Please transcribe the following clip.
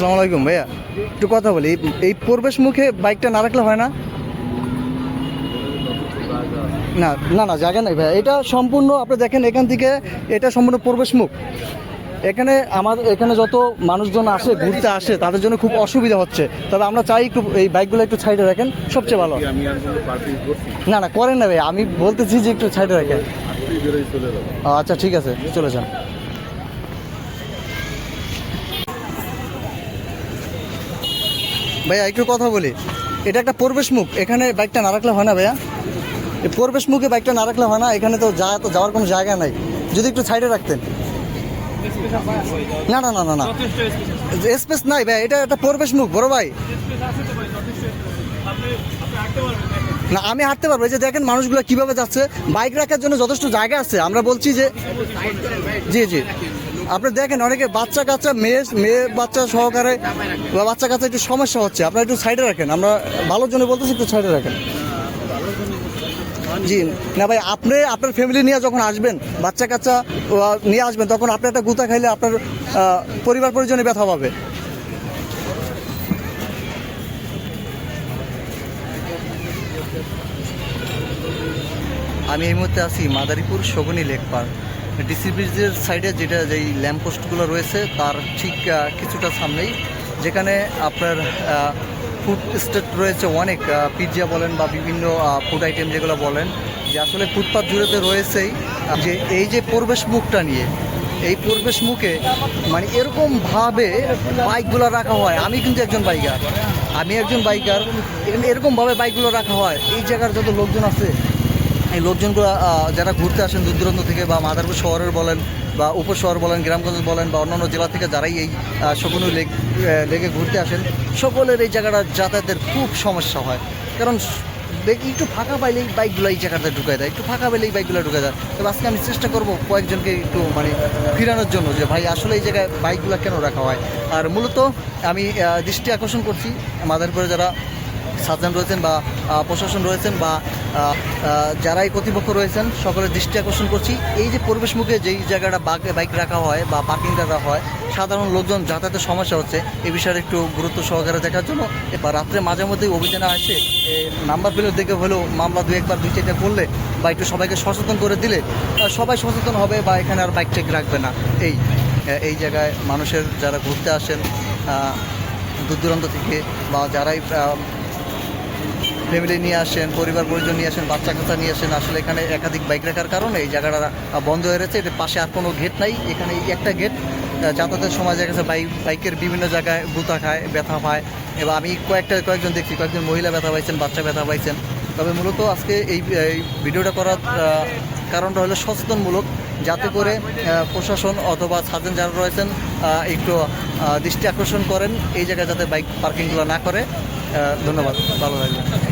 আসসালামু আলাইকুম ভাইয়া। একটু কথা বলি, এই- প্রবেশ মুখে বাইকটা না রাখলে হয় না? না না না, জায়গা নাই ভাইয়া। এটা সম্পূর্ণ, আপনি দেখেন এখান থেকে, এটা সম্পূর্ণ প্রবেশ মুখ। এখানে আমাদের এখানে যত মানুষজন আসে, ঘুরতে আসে, তাদের জন্য খুব অসুবিধা হচ্ছে। তবে আমরা চাই একটু, এই বাইকগুলো একটু সাইডে রাখেন, সবচেয়ে ভালো। না না, করেন না ভাই আমি বলতেছি যে একটু সাইডে রাখেন। আচ্ছা ঠিক আছে, চলে যান। ভাইয়া, একটু কথা বলি। এটা একটা প্রবেশ মুখ। এখানে বাইকটা না রাখলে হয় না ভাইয়া। এই প্রবেশ মুখে বাইকটা না রাখলে হয় না। এখানে তো যা তো যাওয়ার কোনো জায়গা নাই। যদি একটু সাইডে রাখতেন। না না না না না। স্পেস নাই ভাই এটা একটা প্রবেশ মুখ, বড় ভাই। না, আমি হাঁটতে পারব। যে দেখেন মানুষগুলো কীভাবে যাচ্ছে। বাইক রাখার জন্য যথেষ্ট জায়গা আছে। আমরা বলছি যে জি জি। আপনি দেখেন অনেকে বাচ্চা কাচ্চা, মেয়ে মেয়ে বাচ্চা সহকারে বা বাচ্চা কাচ্চা একটু সমস্যা হচ্ছে। আপনারা একটু সাইডে রাখেন। আমরা ভালোর জন্য বলতেছি, একটু সাইডে রাখেন। জি, না ভাই, আপনি, আপনার ফ্যামিলি নিয়ে যখন আসবেন, বাচ্চা কাচ্চা নিয়ে আসবেন, তখন আপনি একটা গুতা খাইলে আপনার পরিবার পরিজনে ব্যথা পাবে। আমি এই মুহূর্তে আছি Madaripur Shaguni lake park. DC ব্রিজের সাইডে যেটা যেই ল্যাম্পপোস্টগুলো রয়েছে, তার ঠিক কিছুটা সামনেই। যেখানে আপনার ফুড স্টেট রয়েছে অনেক পিৎজা বলেন বা বিভিন্ন ফুড আইটেম যেগুলো বলেন, যে আসলে ফুটপাথ জুড়েতে রয়েছেই। যে এই যে প্রবেশ মুখটা নিয়ে, এই প্রবেশ মুখে মানে এরকমভাবে বাইকগুলো রাখা হয়। আমি কিন্তু একজন বাইকার আমি একজন বাইকার এরকমভাবে বাইকগুলো রাখা হয়। এই জায়গার যত লোকজন আছে এই লোকজনগুলো যারা ঘুরতে আসেন দূর দূরান্ত থেকে বা মাদারপুর শহরের বলেন বা উপশহর বলেন, গ্রামগঞ্জ বলেন বা অন্যান্য জেলা থেকে যারাই এই শকুনু লেক লেকে ঘুরতে আসেন, সকলের এই জায়গাটা যাতায়াতের খুব সমস্যা হয়। কারণ একটু ফাঁকা পাইলেই বাইকগুলো এই জায়গাতে ঢুকে দেয়, একটু ফাঁকা পাইলেই বাইকগুলো ঢুকে দেয়। তবে আজকে আমি চেষ্টা করব কয়েকজনকে একটু মানে ফিরানোর জন্য যে, ভাই, আসলে এই জায়গায় বাইকগুলো কেন রাখা হয়? আর মূলত আমি দৃষ্টি আকর্ষণ করছি মাদারপুরে যারা সার্জন রয়েছেন বা প্রশাসন রয়েছেন বা যারাই কর্তৃপক্ষ রয়েছেন, সকলের দৃষ্টি আকর্ষণ করছি। এই যে পরিবেশ মুখে যেই জায়গাটা বাক- বাইক রাখা হয় বা পার্কিং রাখা হয়, সাধারণ লোকজন যাতায়াতের সমস্যা হচ্ছে। এই বিষয়ে একটু গুরুত্ব সহকারে দেখার জন্য এবার রাত্রে মাঝে মধ্যেই অভিযানে আসে। নাম্বার প্লেট দেখে হলেও মামলা দু একবার দুই চারটা করলে বা একটু সবাইকে সচেতন করে দিলে সবাই সচেতন হবে বা এখানে আর বাইক টেক রাখবে না। এই এই জায়গায় মানুষের যারা ঘুরতে আসেন দূর দূরান্ত থেকে বা যারাই ফ্যামিলি নিয়ে আসেন, পরিবার পরিজন নিয়ে আসেন, বাচ্চা কাচ্চা নিয়ে আসেন, আসলে এখানে একাধিক বাইক রাখার কারণে এই জায়গাটা বন্ধ হয়ে রয়েছে। এর পাশে আর কোনো গেট নাই, এখানে একটা গেট যাতায়াতের সময় দেখা গেছে বাইক, বাইকের বিভিন্ন জায়গায় গুতা খায়, ব্যথা পায় এবং আমি কয়েকটা, কয়েকজন দেখছি, কয়েকজন মহিলা ব্যথা পাইছেন, বাচ্চা ব্যথা পাইছেন। তবে মূলত আজকে এই ভিডিওটা করার কারণটা হলো সচেতনমূলক, যাতে করে প্রশাসন অথবা সার্জন যারা রয়েছেন একটু দৃষ্টি আকর্ষণ করেন, এই জায়গায় যাতে বাইক পার্কিংগুলো না করে। ধন্যবাদ, ভালো থাকবেন।